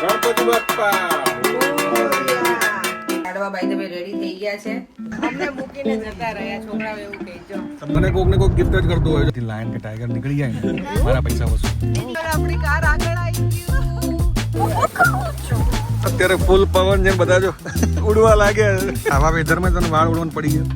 ગણપતિ બાપ્પા. લાડવા બાઈ તમે રેડી થઈ ગયા છે. અમને મૂકીને જતા રહ્યા છોકરાઓ એવું કહેજો મને કોક ને કોક ગિફ્ટ જ કરતો હોય. લાયન કે ટાઈગર નીકળી જાય ને મારા પૈસા વસૂલ. આપણી કાર આગળ આવી અત્યારે ફૂલ પવન જેમ બધા જો ઉડવા લાગે. આવા વેધરમાં તને વાળ ઉડવાનું પડી ગયું.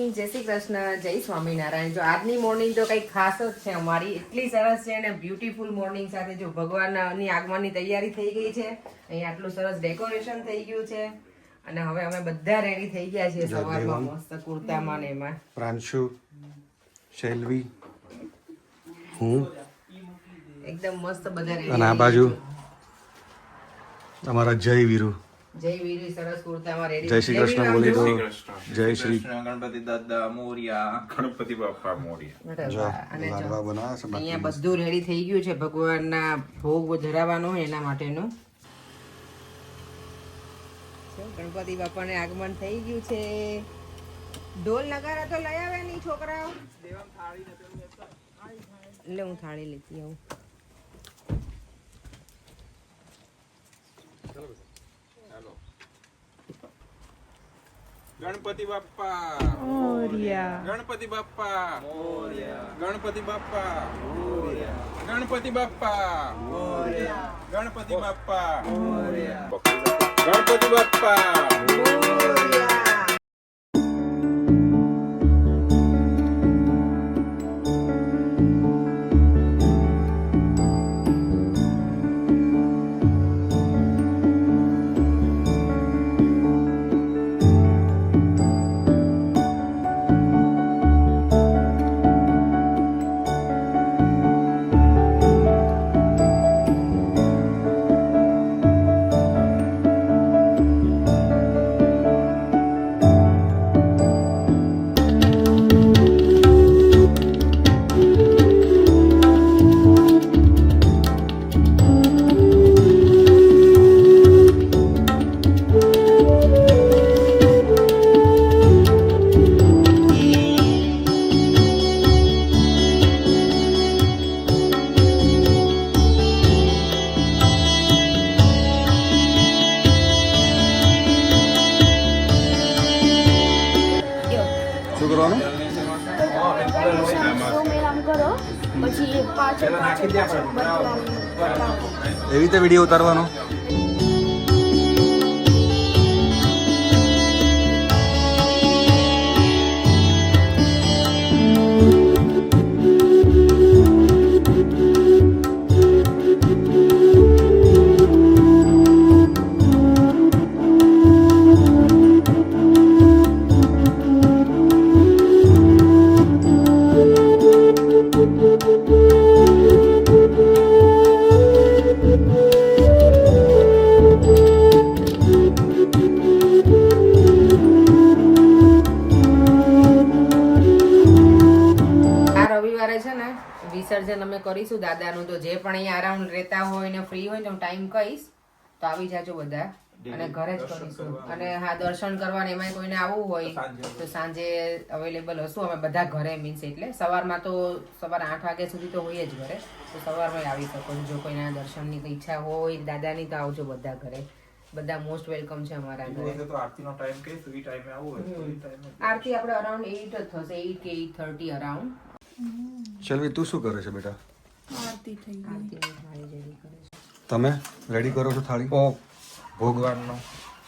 મોર્નિંગ જય શ્રી કૃષ્ણ જય સ્વામિનારાયણ. જો આજની મોર્નિંગ તો કંઈક ખાસ જ છે અમારી. એટલી સરસ છે અને બ્યુટીફુલ મોર્નિંગ સાથે જો ભગવાનની આગમનની તૈયારી થઈ ગઈ છે. અહીંયા આટલું સરસ ડેકોરેશન થઈ ગયું છે. અને હવે અમે બધા રેડી થઈ ગયા છીએ સવારમાં મસ્ત કુર્તામાં ને એમાં. પ્રાંશુ શૈલવી હું. એકદમ મસ્ત બધા અને આ બાજુ અમારા જય વીરુ. જય વીરી સરસ કુર્તામાં રેડી જય શ્રી કૃષ્ણ બોલી દો. જય શ્રી ગણપતિ દાદા મોરિયા. ગણપતિ બાપા મોરિયા. અને લાડવા બનાવે છે અહીંયા બધું રેડી થઈ ગયું છે. ભગવાનના ભોગ ધરાવવાનો એના માટેનું. ગણપતિ બાપાને આગમન થઈ ગયું છે. ઢોલ નગારા તો લઈ આવે નહીં છોકરાઓ? એટલે હું થાળી લેતી આવું. ગણપતિ બાપા ગણપતિ બાપા ગણપતિ બાપ્પા. મોરિયા. ગણપતિ બાપ્પા. મોરિયા. ગણપતિ બાપ્પા. મોરિયા. ગણપતિ બાપ્પા. શું ઉતારવાનો કરીશું દાદાનું તો જે પણ અહીંયા અરાઉન્ડ રહેતા હોય ને ફ્રી હોય તો હું ટાઈમ કહીશ તો આવી જાજો બધા. અને ઘરે જ કરીશું. અને હા દર્શન કરવા ને એમાંય કોઈને આવવું હોય તો સાંજે અવેલેબલ હશું. અમે બધા ઘરે મીન્સ એટલે સવારમાં તો સવાર આઠ વાગ્યા સુધી તો હોય જ ઘરે. તો સવારમાં આવી શકો જો કોઈના દર્શનની ઈચ્છા હોય દાદાની તો આવજો બધા ઘરે. બધા મોસ્ટ વેલકમ છે અમારા ઘરે. તો આરતીનો ટાઈમ કઈ તો ટાઈમે આવું હોય તો એ ટાઈમે આરતી આપણે અરાઉન્ડ એઇટ જ થશે એઇટ કે એઇટ થર્ટી અરાઉન્ડ શૈલવી તું શું કરે છે બેટા? આરતીની થઈ ગઈ. તમે રેડી કરો છો થાળી? ભોગવાનનો.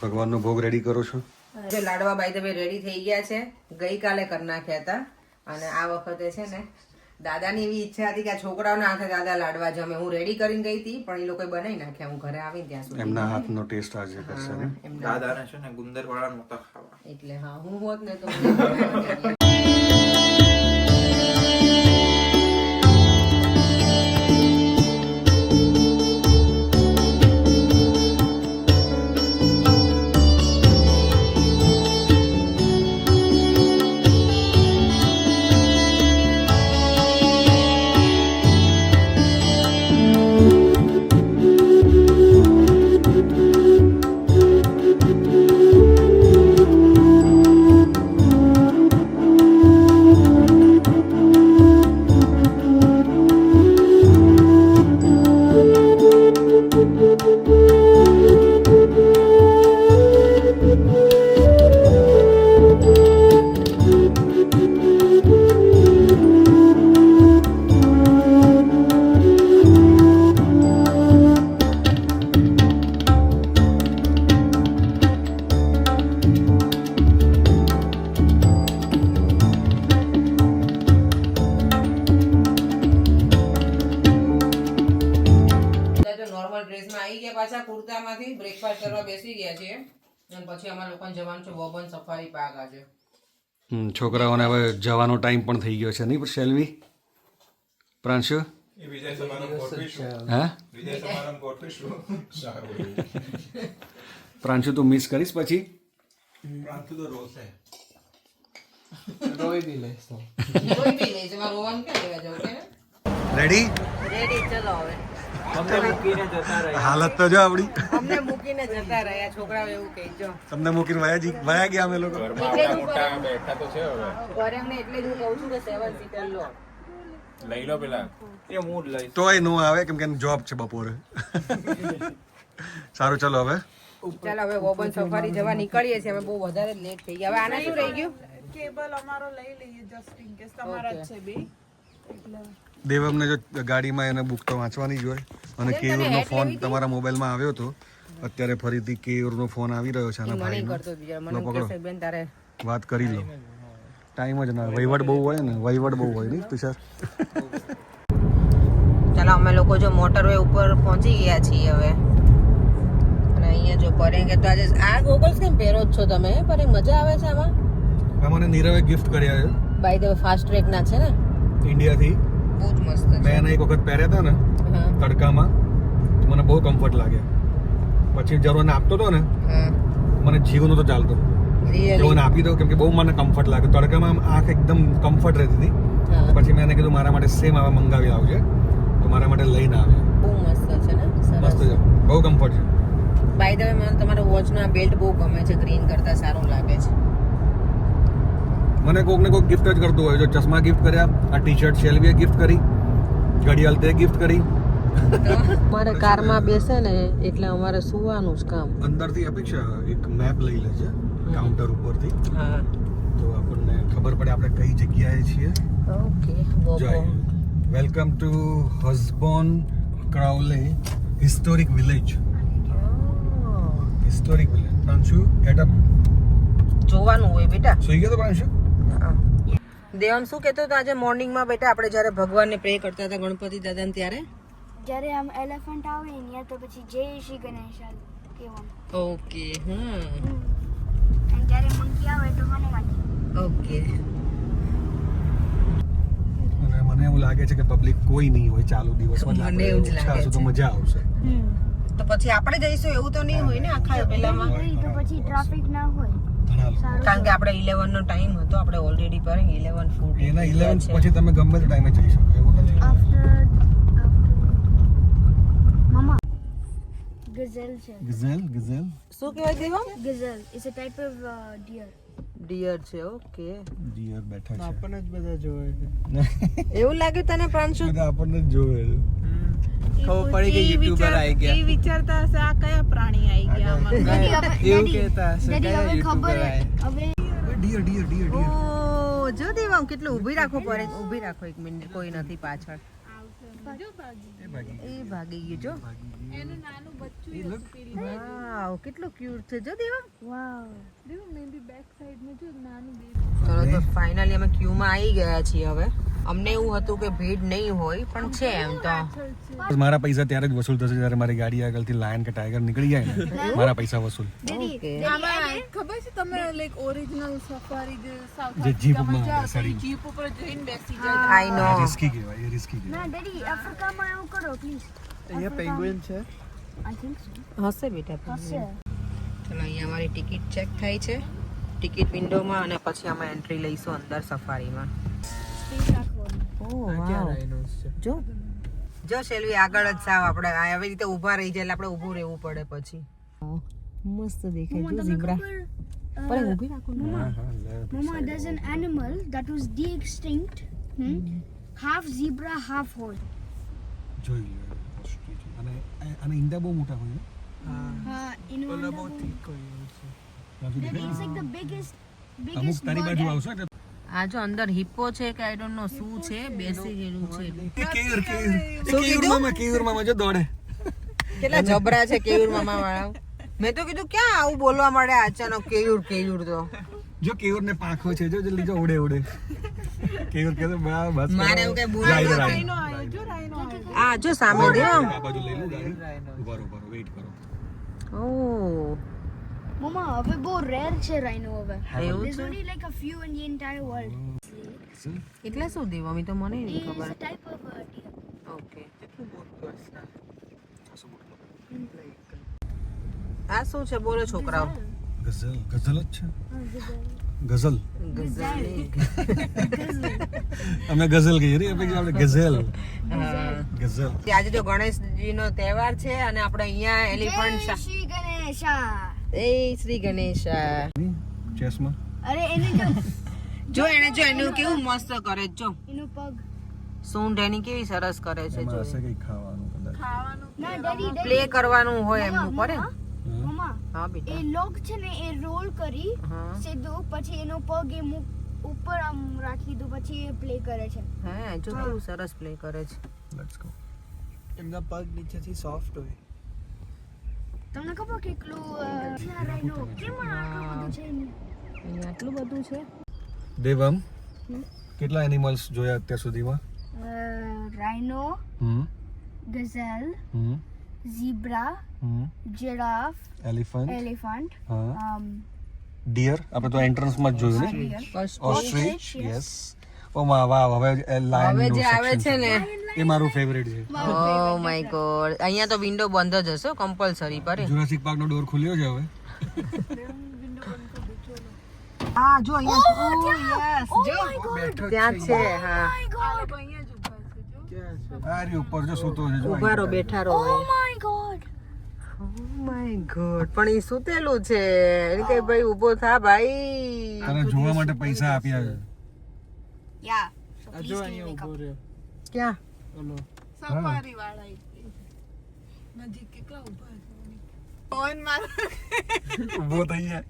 ભગવાનનો ભોગ રેડી કરો છો? જે લાડવા બાઈ તમે રેડી થઈ ગયા છે ગઈકાલે કરી નાખ્યા હતા. અને આ વખતે છે ને દાદાની એવી ઈચ્છા હતી કે આ છોકરાઓના હાથે દાદા લાડવા જમે. હું રેડી કરીને ગઈ હતી પણ એ લોકોએ બનાવી નાખ્યા. હું ઘરે આવીને ત્યાં સુધી. એમના હાથનો ટેસ્ટ આજે કરશે ને? દાદાને છે ને ગુંદર વાળા નહોતા ખાવા. એટલે હા હું હોત ને તો છોકરાઓને હવે જવાનો ટાઈમ પણ થઈ ગયો છે નહીં શેલ્વી? પ્રાંશુ? હા? પ્રાંશુ તું મિસ કરીશ પછી? પ્રાંતુ તો રોશે રોઈ બી લઈશ મારે રોવાનું ક્યાં લેવા જવું રેડી રેડી ચલો હવે. હાલત તો જો આપડી અમને મૂકીને જતા રહ્યા છોકરાઓ એવું કહે જો. તમને મૂકીને વયા જી વયા ગયા અમે લોકો. મોટા બેઠા તો છે હવે. ઘરે અમને એટલે જ હું કહું છું કે સેવન સીટર લો. લઈ લો પેલા. એ હું જ લઈશ. તોય નો આવે કેમ કે જોબ છે બપોરે. સારું ચલો હવે. ચાલો હવે વોબન સફારી જવા નીકળીએ છીએ. અમે બહુ વધારે લેટ થઈ ગયા. હવે આના શું રહી ગયું? કેબલ અમારો લઈ લઈએ જસ્ટ ઇન કેસ તમારા છે બે. દેવમને જો ગાડીમાં એને બુક તો વાંચવાની જ હોય. અને કેયુરનો ફોન તમારા મોબાઈલમાં આવ્યો હતો અત્યારે ફરીથી કેયુરનો ફોન આવી રહ્યો છે આના ભાઈનો. પકડો. કહેશે, બેન તારે વાત કરી લો. ટાઈમ જ ના વહીવટ બહુ હોય ને વહીવટ બહુ હોય નહીં તુષાર? ચાલો અમે લોકો જો મોટરવે ઉપર પહોંચી ગયા છીએ હવે. અને અહીંયા જો પરેંગે તો આજે આ ગોગલ્સ કેમ પહેરો જ છો તમે? પરેંગ મજા આવે છે આમાં. આ મને નીરવે ગિફ્ટ કર્યા છે. બાય ધ ફાસ્ટ ટ્રેક ના છે ને? ઇન્ડિયાથી બહુ જ મસ્ત મેં એને એક વખત પહેર્યા હતા ને તડકામાં તો મને બહુ કમ્ફર્ટ લાગ્યા પછી જરૂર આપતો હતો ને મને જીવનો તો ચાલતો. જીવન આપી દઉં કેમ કે બહુ મને કમ્ફર્ટ લાગે. તડકામાં આંખ એકદમ કમ્ફર્ટ રહેતી હતી. પછી મેં એને કીધું મારા માટે સેમ આવા મંગાવી આવજે. તો મારા માટે લઈને આવે. બહુ મસ્ત છે ને? મસ્ત છે. બહુ કમ્ફર્ટ છે. બાય ધ વે મને તમારો વોચનો આ બેલ્ટ બહુ ગમે છે. ગ્રીન કરતા સારું લાગે છે. મને ને કોક ગિફ્ટ જ કરતું હોય. જો ચશ્મા ગિફ્ટ કર્યા આ ટી શર્ટ શેલ્વીએ ગિફ્ટ કરી ઘડિયાળ તે ગિફ્ટ કરી. અમારે કારમાં બેસે ને એટલે અમારે સુવાનું જ કામ. અંદરથી અપેક્ષા એક મેપ લઈ લે છે કાઉન્ટર ઉપરથી. હા. તો આપણને ખબર પડે આપણે કઈ જગ્યાએ છીએ. ઓકે વેલકમ ટુ હસબોન ક્રાઉલે historic village historic village Pranshu get up જોવાનું હોય બેટા. સુઈ ગયો તો પ્રાંશુ દેવન શું કહેતો હતો આજે મોર્નિંગમાં બેટા? આપણે જ્યારે ભગવાનને પ્રે કરતા હતા ગણપતિ દાદાને ત્યારે? જ્યારે આમ એલિફન્ટ આવે ને તો પછી જય શ્રી ગણેશ ઓકે હમ. અને જ્યારે મંકી આવે તો હનુમાનજી ઓકે અને મને એવું લાગે છે કે પબ્લિક કોઈ નહીં હોય ચાલુ દિવસમાં મને એવું જ લાગે છે. તો મજા આવશે. તો પછી આપણે જઈશું એવું તો નહીં હોય ને આખા પેલામાં તો પછી ટ્રાફિક ના હોય. કારણ કે આપણે ઇલેવન નો ટાઈમ હતો આપણે ઓલરેડી પર ઇલેવન ફૂડ એના ઇલેવન પછી તમે ગમે તે ટાઈમે જઈ શકો એવું નથી. આફ્ટર મમા છે. ગઝેલ ગઝેલ શું કહેવાય દેવા? Gazelle is a type of deer deer છે ઓકે ડિયર બેઠા છે. આપણને જ બધા જોવે છે. એવું લાગ્યું તને પ્રાંશુ? બધા આપણને જ જોવે છે. ખબર પડી કે યુટ્યુબર આવી એ વિચારતા હશે આ કયા પ્રાણી આવી ગયા આમાં? એવું કહેતા હશે કયા હવે ખબર યુટ્યુબર હવે ડિયર ડિયર ડિયર ઓ જો દેવા કેટલું ઊભી રાખો પડે ઊભી રાખો એક મિનિટ કોઈ નથી પાછળ. એ ભાગી ગયું. જો. વાવ કેટલું ક્યુટ છે જો દેવા. વાવ. ચલો તો ફાઇનલી અમે ક્યુમાં આવી ગયા છીએ હવે. અમને એવું હતું કે ભીડ નહીં હોય પણ છે એમ તો. મારા પૈસા ત્યારે જ વસૂલ થશે જ્યારે મારી ગાડી આગળથી લાયન કે ટાઈગર નીકળી જાય ને. મારા પૈસા વસૂલ. ઓકે ખબર છે તમે લાઈક ઓરિજિનલ સફારી જે સાઉથ જીપ આફ્રિકામાં ઉપર જઈને બેસી જાય. આઈ નો રિસ્કી કહેવાય રિસ્કી કહેવાય. ના ડેડી આફ્રિકામાં એવું કરો પ્લીઝ અહીંયા પેંગ્વિન છે? આઈ થિંક સો હશે બેટા હશે. ચલો અહીંયા અમારી ટિકિટ ચેક થાય છે. ટિકિટ વિન્ડોમાં અને પછી અમે એન્ટ્રી લઈશું અંદર સફારીમાં. જો. જો શેલવી આગળ જ સાવ આપણે. આવી રીતે ઊભા રહી જાય એટલે આપણે ઊભું રહેવું પડે પછી. મસ્ત દેખાય જો ઝીબ્રા. પર ઊભી રાખો ને. Mama, there's an animal that was de-extinct. Hmm? Half zebra, half જોઈ લો અને અને ઈંડા બહુ મોટા હોય હા in ઓલા બહુ ઠીક હોય એવું છે That દેખાય? like the biggest, અમુક biggest તારી bird બાજુ ever. એટલે આ જો અંદર હિપ્પો છે કે આઈ ડોન્ટ નો શું છે બેસી ગયેલું છે એ કેયુર કેયુર એ કેયુર મામા કેયુર મામા જો દોડે કેટલા જબરા છે કેયુર મામા વાળા મેં તો કીધું ક્યાં આવું બોલવા મળે અચાનક કેયુર કેયુર તો જો કેયુર ને પાંખો છે જો જલ્દી જો ઉડે ઉડે કેયુર કે બસ મારે એવું કઈ બોલવા. રાઈનો જો રાઈનો આ જો સામે દેવમ આ બાજુ લઈ લો ગાડી ઊભા રહો, ઊભા રહો, wait કરો ઓ મમ્મા હવે બહુ રેર છે રાઇનો હવે. There's only like a few in the entire world. એટલે શું દેવમ એ તો મને નહીં It's ખબર. a type of uh, deer. Okay આ શું છે? બોલો છોકરાઓ. ગઝલ. ગઝલ. જ છે? ગઝલ. અમે ગઝલ કહીએ રે આપણે આપણે ગઝલ. ગઝલ. આજે જો ગણેશજીનો તહેવાર છે અને આપણે અહીંયા એલિફન્ટ Ganesha. એ શ્રી ગણેશા ચેસમાં અરે એને જો. જો એને જો એનું કેવું મસ્ત કરે જો. એનો પગ. સૂંઢ એની કેવી સરસ કરે છે જો કંઈક ખાવાનું કદાચ? ના ડેડી પ્લે કરવાનું હોય એમનું પડે. હા? બેટા. એ લોક છે ને એ રોલ કરી હા. સીધું પછી એનો પગ એ ઉપર આમ રાખી દો પછી એ પ્લે કરે છે. હા જો કેવું સરસ પ્લે કરે છે. લેટ્સ ગો એમના પગ નીચેથી સોફ્ટ હોય. તમને ખબર કેટલું કેમ આટલું બધું છે અહીંયા આટલું બધું છે? દેવમ કેટલા એનિમલ્સ જોયા અત્યાર સુધીમાં? Rhino gazelle zebra gazelle elephant elephant deer આપણે તો એન્ટ્રન્સમાં જ જોયું ને? ઓસ્ટ્રીચ યસ ઓ વાહ વાહ હવે લાયન હવે જે આવે છે ને એ મારું ફેવરેટ છે. ઓ માય ગોડ અહીંયા તો વિન્ડો બંધ જ હશે કમ્પલસરી પર. જુરાસિક પાર્ક નો ડોર ખુલ્યો છે હવે. હા જો અહીંયા યસ જો. ત્યાં છે હા. આ રી ઉપર જો સૂતો છે જો ઊભા રહો બેઠા. રહો. My my god. My god પણ એ સૂતેલું છે. એને કે ભાઈ ઊભો થા ભાઈ. તને જોવા માટે પૈસા આપ્યા છે. જો અહીંયા રહ્યો. ક્યાં? ઓલો. સફારી વાળા નજીક કેટલા ઊભા ફોન પવન ઊભો થઈ જાય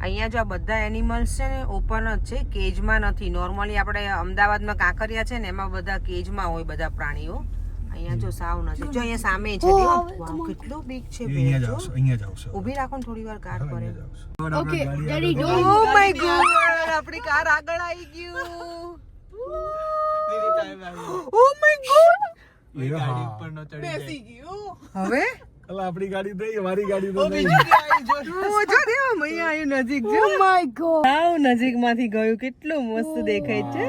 અહીંયા જો આ બધા એનિમલ્સ છે ને ઓપન જ છે કેજમાં નથી. નોર્મલી આપણે અમદાવાદમાં કાંકરિયા છે ને એમાં બધા કેજમાં હોય બધા પ્રાણીઓ. અહીંયા જો સાવ નથી જો અહીંયા સામે છે વાવ કેટલો બિગ છે અહીંયા ઊભી રાખો ને થોડી વાર કાર કરે okay don't oh my god આપણી કાર આગળ આવી ગયું. ઓ માય ગોડ એ ગાડી હા. ઉપર ચડી બેસી ગયું. હવે? અલા આપણી ગાડી નહીં અમારી ગાડી તો નહીં. બીજી આવી જો. ઓ જો દેવો અહીંયા આવ્યું નજીક જો. Oh ગયું કેટલું મસ્ત દેખાય છે.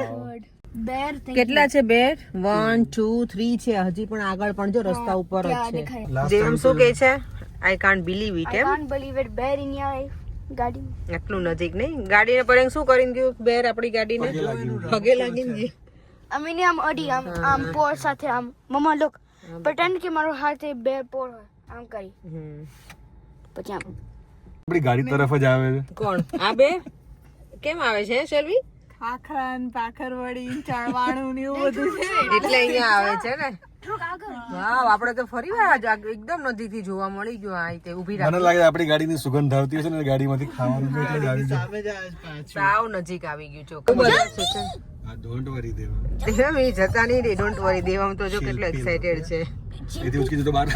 કેટલા છે બેર? વન ટુ થ્રી છે. હજી પણ આગળ પણ જો રસ્તા ઉપર જ છે. time શું કે છે I can't believe it I am can't believe it. bear in your ગાડી એટલું નજીક નહીં. ગાડીને પડે શું કરીને ગયું? બેર આપણી ગાડીને પગે લાગીને ગયું. અમે ને આમ અડી આમ આમ પોર સાથે આમ મમ્મા લોક. પટન કે મારો હાથ બે પોર હોય આમ કરી. પછી આમ. આપણી ગાડી તરફ જ આવે છે. કોણ? આ બે? કેમ આવે છે શેલ્વી ખાખરાન પાખરવડી ચાળવાણું ને એવું બધું છે. એટલે અહીંયા આવે છે ને? વાવ આપણે તો ફરી વાર એકદમ નજીકથી જોવા મળી ગયો આ રીતે ઊભી મને લાગે આપણી ગાડીની સુગંધ આવતી હશે ને ગાડીમાંથી ખાવાનું એટલે જ આવી સાવ નજીક આવી ગયું ચોખ્ખું આ ડોન્ટ વરી દેવા દેવમ એ જતા નહીં રે ડોન્ટ વરી દેવમ તો જો કેટલો એક્સાઇટેડ છે એથી ઉચકી જતો બહાર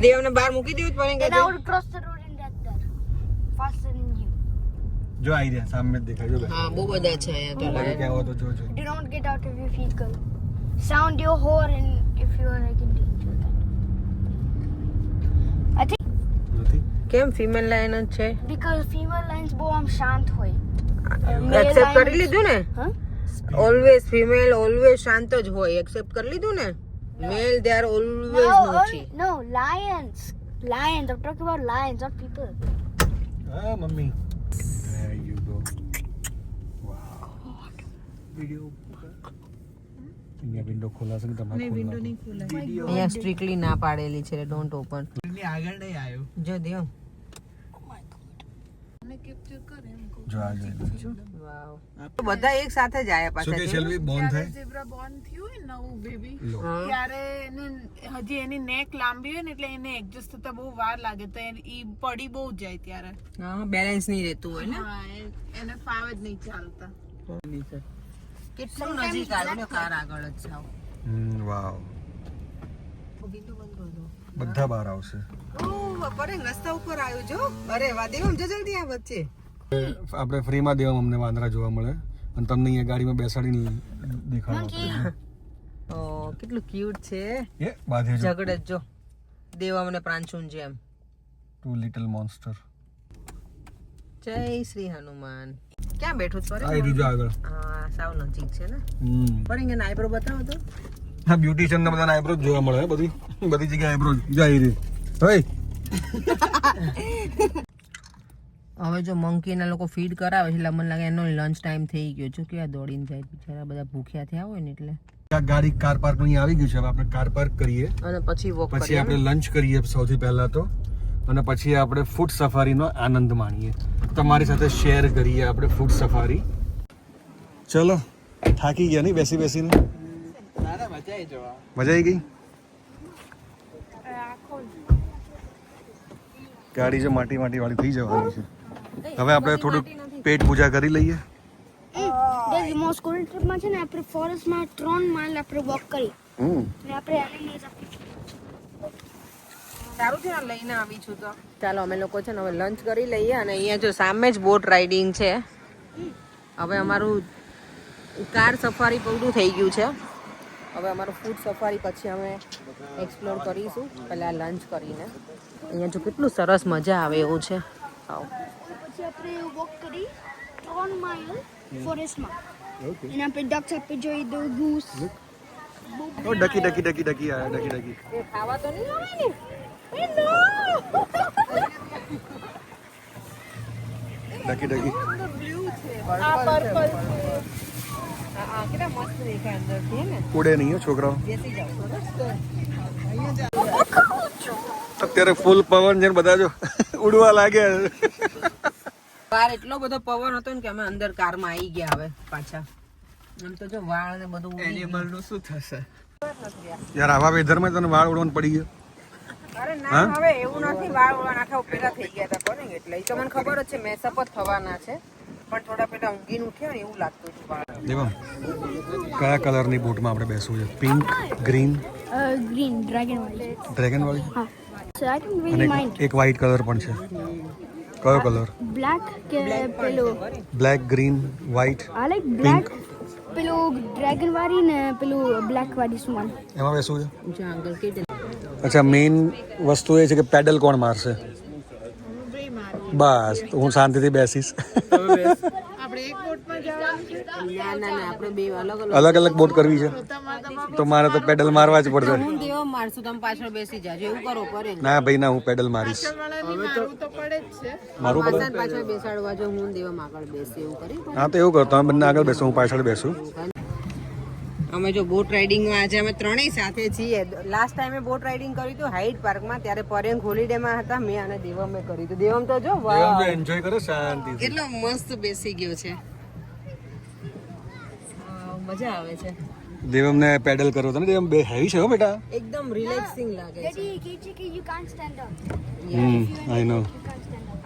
દેવને બહાર મૂકી દેવું પડે જો રહ્યા સામે દેખાય જો હા બહુ બધા છે અહીંયા તો તો in danger I think નથી કેમ ફિમેલ લાઈન જ છે because female lions બહુ આમ શાંત હોય એક્સેપ્ટ કરી લીધું ને huh? ઓલવેઝ ફિમેલ ઓલવેઝ શાંત જ હોય. એક્સેપ્ટ કરી લીધું ને? મેલ દે આર ઓલવેઝ no, નોચી only- lions lions. Lions I'm talking about lions not હા mummy there you go wow video અહીંયા વિન્ડો ખોલાશે ને તમારે વિન્ડો નહીં અહીંયા સ્ટ્રિક્ટલી ના પાડેલી છે ડોન્ટ ઓપનની આગળ નહીં આવ્યો. જો દેવ. જો આ જો વાવ. બધા એક સાથે જ આયા શું કે શેલ્વી બોન થાય? ઝીબ્રા બોર્ન થયું નવું બેબી ત્યારે એને હજી એની નેક લાંબી હોય ને એટલે એને એડજસ્ટ થતા બહુ વાર લાગે. તો એ પડી બહુ જાય ત્યારે. હા બેલેન્સ નહીં રહેતું હોય ને? એને ફાવે જ નહીં ચાલતા. કેટલું નજીક આવ્યું કાર આગળ જ છે વાવ. બંધ બહાર આવશે. ઓ રસ્તા ઉપર આવ્યું જો અરે વાહ દેવમ જલ્દી આ વચ્ચે. આપણે ફ્રીમાં દેવા અમને વાંદરા જોવા મળે. અને તમને અહીંયા ગાડીમાં બેસાડીને દેખાડો ઓ કેટલું ક્યુટ છે. એ બાધે જો. ઝઘડે જો દેવા મને પ્રાંશુન જેમ. ટુ લિટલ મોન્સ્ટર જય શ્રી હનુમાન. ક્યાં બેઠો છો? આ રહ્યું જો આગળ. હા સાવ નજીક છે ને? હમ. પર અહીંયા આઈબ્રો બતાવો તો. હા બ્યુટિશિયન ને બધાને આઈબ્રો જોવા મળે હે બધી. બધી જગ્યાએ આઈબ્રો જાય રે હોય હવે જો મંકીના લોકો ફીડ કરાવે છે એટલે મને લાગે એનો લંચ ટાઈમ થઈ ગયો. છે કે આ દોડીને જાય બિચારા બધા ભૂખ્યા થયા હોય ને એટલે. આ ગાડી કાર પાર્ક અહીં આવી ગયું છે હવે આપણે કાર પાર્ક કરીએ. અને પછી વોક પછી આપણે લંચ કરીએ સૌથી પહેલા તો. અને પછી આપણે ફૂડ સફારીનો આનંદ માણીએ. તમારી સાથે શેર કરીએ આપણે ફૂડ સફારી ચલો થાકી ગયા નહીં બેસી બેસીને? મજા આવી ગઈ? ગાડી જો માટી માટી વાળી થઈ જવાની છે. હવે આપણે થોડુંક પેટ પૂજા કરી લઈએ. મો સ્કૂલ ટ્રીપમાં છે ને આપણે ફોરેસ્ટમાં ત્રણ માઇલ આપણે વોક કરી. હમ. અને આપણે એનિમલ્સ સારું છે ને લઈને આવી છું તો. ચાલો અમે લોકો છે ને હવે લંચ કરી લઈએ અને અહીંયા જો સામે જ બોટ રાઇડિંગ છે. હવે અમારું કાર સફારી પૂરું થઈ ગયું છે. હવે અમારું ફૂડ સફારી પછી અમે એક્સપ્લોર કરીશું. પહેલાં લંચ કરીને. અહીંયા જો કેટલું સરસ મજા આવે એવું છે. આવો. પછી આપણે વોક કરી ત્રણ માઇલ ફોરેસ્ટમાં અને આપણે ડક્સ આપણે જોઈ દો ગૂસ ઓ ડકી ડકી ડકી ડકી આયા ડકી ડકી એ ખાવા તો નહીં આવે ને ડકી ડકી આ કેટલા મસ્ત દેખાય અંદરથી હે ને ઉડે નહીં હો છોકરાઓ બેસી જાઓ અત્યારે ફૂલ પવન છે ને બધા જો ઉડવા લાગ્યા બહાર એટલો બધો પવન હતો ને કે અમે અંદર કારમાં આવી ગયા હવે પાછા. આમ તો જો વાળ ને બધું એનિમલનું શું થશે? યાર આવા વેધરમાં તને વાળ ઉડવાનું પડી ગયો. અરે ના હવે એવું નથી વાળ ઉડવાના આખા પેલા થઈ ગયા હતા કોને એટલે. તો મને ખબર જ છે મેસઅપ જ થવાના છે. પણ થોડા પેલા ઊંઘીને ઉઠ્યા ને એવું લાગતું વાળ. દેવમ કયા કલરની બોટમાં આપણે બેસવું છે? પિંક ગ્રીન ગ્રીન ડ્રેગન વાળી. ડ્રેગન વાળી? હા. સો આઈ ડોન્ટ અને એક- માઇન્ડ એક વ્હાઈટ કલર પણ છે. કયો કલર? બ્લેક કે પેલો? બ્લેક ગ્રીન વ્હાઈટ આ લાઈક બ્લેક પેલું ડ્રેગન વાળી ને પેલું બ્લેક વાળી સુમાન એમાં બેસવું છે? અચ્છા મેઇન વસ્તુ એ છે કે પેડલ કોણ મારશે? બસ તો હું શાંતિથી બેસીશ. આપણે એક અલગ અલગ અલગ અલગ બોટ કરવી છે. તો મારે તો પેડલ મારવા જ પડશે. હું દેવા મારશું તમે પાછળ બેસી જાજો એવું કરો પડે ના ભાઈ ના હું પેડલ મારીશ. વાળાની તો પડે જ છે. મારું પડે પાછળ પાછળ બેસાડવા જો હું દેવા આગળ બેસી એવું કરી હા તો એવું કરો તમે બંને આગળ બેસો હું પાછળ બેસું. અમે જો બોટ રાઇડિંગમાં આજે અમે ત્રણેય સાથે છીએ. લાસ્ટ ટાઈમે બોટ રાઇડિંગ કર્યું હતું હાઈટ પાર્કમાં ત્યારે પરેંગ હોલીડેમાં હતા મેં અને દેવમે કર્યું હતું દેવમ તો જો વાહ એન્જોય કરો શાંતિ કેટલો મસ્ત બેસી ગયો છે. મજા આવે છે. દેવમને પેડલ કરો તમે દેવમ બે હેવી છે હો બેટા. એકદમ રિલેક્સિંગ લાગે છે. Daddy, Kichi, કે you can't stand up hmm I know.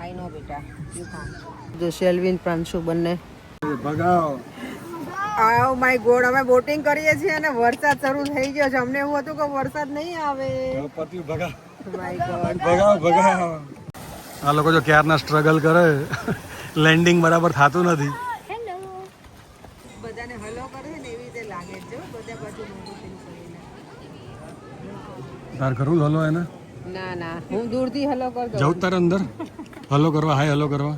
I know બેટા. યુ કાન્ટ જો શેલ્વિન પ્રાંશુ બંને. ભગાઓ ઓ માય ગોડ અમે બોટિંગ કરીએ છીએ અને વરસાદ શરૂ થઈ ગયો છે. અમને એવું હતું કે વરસાદ નહીં આવે. પતિ ભગા માય ગોડ ભગાઓ ભગાઓ આ લોકો જો ક્યારના સ્ટ્રગલ કરે લેન્ડિંગ બરાબર થતું નથી. તાર કરું હલો એને? ના ના. હું દૂરથી હલો કર દઉં. જવું તારે અંદર? હલો કરવા હાય હલો કરવા.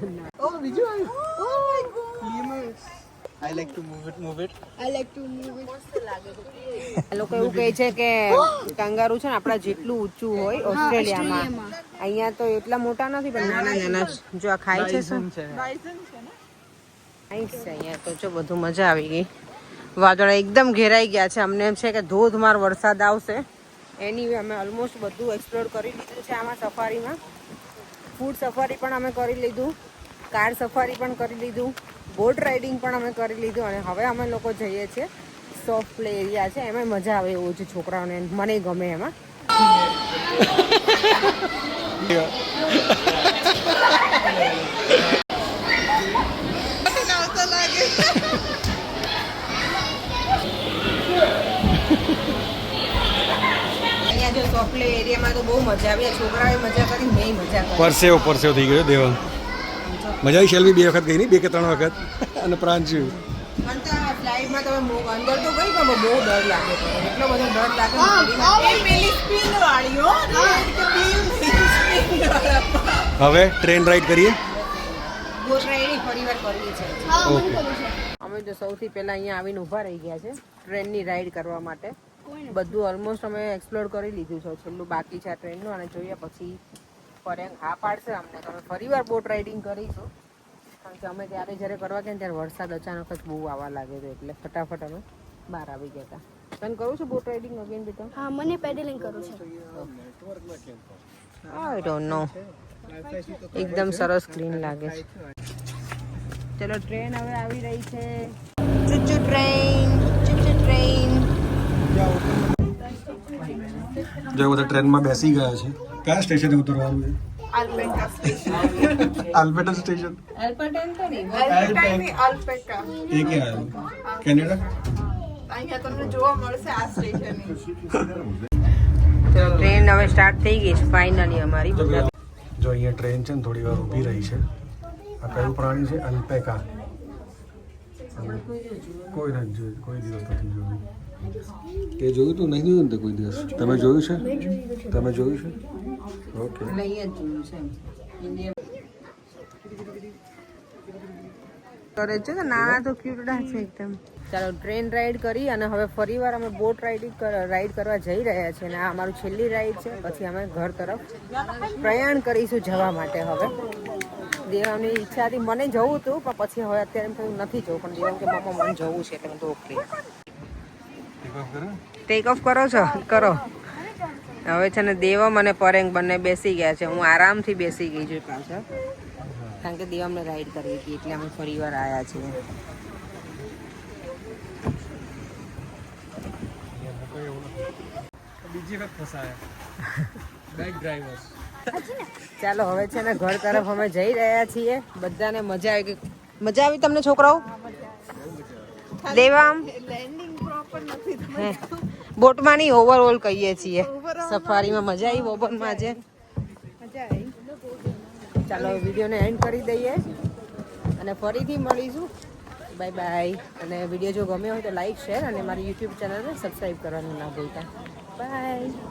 I like to move it move it I like to move it આ લોકો એવું કહે છે કે કાંગારૂ છે ને આપણા જેટલું ઊંચું હોય ઓસ્ટ્રેલિયામાં. અહીંયા તો એટલા મોટા નથી પણ નાના નાના જો આ ખાય છે શું? અહીંયા તો જો બધું મજા આવી ગઈ. વાદળા એકદમ ઘેરાઈ ગયા છે. અમને એમ છે કે ધોધમાર વરસાદ આવશે. એની અમે ઓલમોસ્ટ બધું એક્સપ્લોર કરી લીધું છે આમાં સફારીમાં. ફૂડ સફારી પણ અમે કરી લીધું. કાર સફારી પણ કરી લીધું. બોટ રાઇડિંગ પણ અમે કરી લીધું અને હવે અમે લોકો જઈએ છીએ. સોફ્ટ પ્લે એરિયા છે. એમાં મજા આવે એવું છે છોકરાઓને. મને ગમે એમાં. પ્લે એરિયામાં તો બહુ મજા આવી. છોકરાઓએ મજા કરી મેં મજા કરી. પરસેવો પરસેવો થઈ ગયો દેવા મજા આવી શેલ્વી બે વખત ગઈ નહીં? બે કે ત્રણ વખત? અને મને ફ્લાઇટમાં તમે બહુ અંદર તો ગઈ પણ બહુ ડર લાગે એટલો બધો ડર પેલી વાળી હવે ટ્રેન રાઈડ કરીએ? અમે તો સૌથી પહેલા અહીંયા આવીને ઊભા રહી ગયા છે ટ્રેનની રાઈડ કરવા માટે. બધું ઓલમોસ્ટ અમે એક્સપ્લોર કરી લીધું છે. છેલ્લું બાકી છે આ ટ્રેનનું અને જોઈએ પછી ફરેંગ હા પાડશે અમને. તમે ફરીવાર બોટ રાઇડિંગ કરીશું. કારણ કે અમે ત્યારે જ્યારે કરવા ગયા ત્યારે વરસાદ અચાનક જ બહુ આવવા લાગ્યો હતો એટલે ફટાફટ અમે બહાર આવી ગયા હતા. તને કરું છું બોટ રાઇડિંગ અગેન બેટા? હા મને પેડલિંગ કરું છું. આઈ ડોન્ટ નો એકદમ સરસ ક્લીન લાગે છે. ચલો ટ્રેન હવે આવી રહી છે. ચુચુ ટ્રેન ચુચુ ટ્રેન જો બધા ટ્રેનમાં બેસી ગયા છે. કયા સ્ટેશને ઉતરવાનું છે? સ્ટેશન. એ ક્યાં આવ્યું? કેનેડા? ટ્રેન હવે સ્ટાર્ટ થઈ ગઈ છે ફાઇનલી અમારી. જો અહીંયા ટ્રેન છે ને થોડી વાર ઊભી રહી છે. આ કયું પ્રાણી છે? અલ્પેકા કોઈ નથી જોયું કોઈ દિવસ નથી જોયું. તે જોયું તું? નહીં જોયું ને કોઈ દિવસ? તમે જોયું છે? તમે જોયું છે? ઓકે કરે છે કે નાના તો ક્યુટડા છે એકદમ. ચાલો ટ્રેન રાઈડ કરી અને હવે ફરીવાર અમે બોટ રાઇડિંગ રાઈડ કરવા જઈ રહ્યા છીએ અને આ અમારું છેલ્લી રાઈડ છે. પછી અમે ઘર તરફ પ્રયાણ કરીશું જવા માટે હવે. દેવાની ઈચ્છા હતી મને જવું હતું પણ પછી હવે અત્યારે થયું નથી જવું પણ દેવામ કે મમ્મા મને જવું છે એટલે તો ઓકે ટેક ઓફ કરો છો? કરો. હવે છે ને દેવમ અને પરેંગ બંને બેસી ગયા છે. હું આરામથી બેસી ગઈ છું પાછળ. કારણ કે દેવમને રાઈડ કરવી હતી એટલે અમે ફરી વાર આવ્યા છીએ. બીજી વખત ફસાયા. ડ્રાઈવર્સ ચાલો હવે છે ને ઘર તરફ અમે જઈ રહ્યા છીએ. બધાને મજા આવી ગઈ. મજા આવી તમને છોકરાઓ? દેવામ? બોટમાં નહીં ઓવરઓલ કહીએ છીએ. સફારીમાં મજા આવી ઓબનમાં આજે. ચાલો વિડીયોને એન્ડ કરી દઈએ. અને ફરીથી મળીશું. બાય બાય અને વીડિયો જો ગમ્યો હોય તો લાઈક શેર અને મારી યુટ્યુબ ચેનલને સબસ્ક્રાઈબ કરવાનું ના ભૂલતા. બાય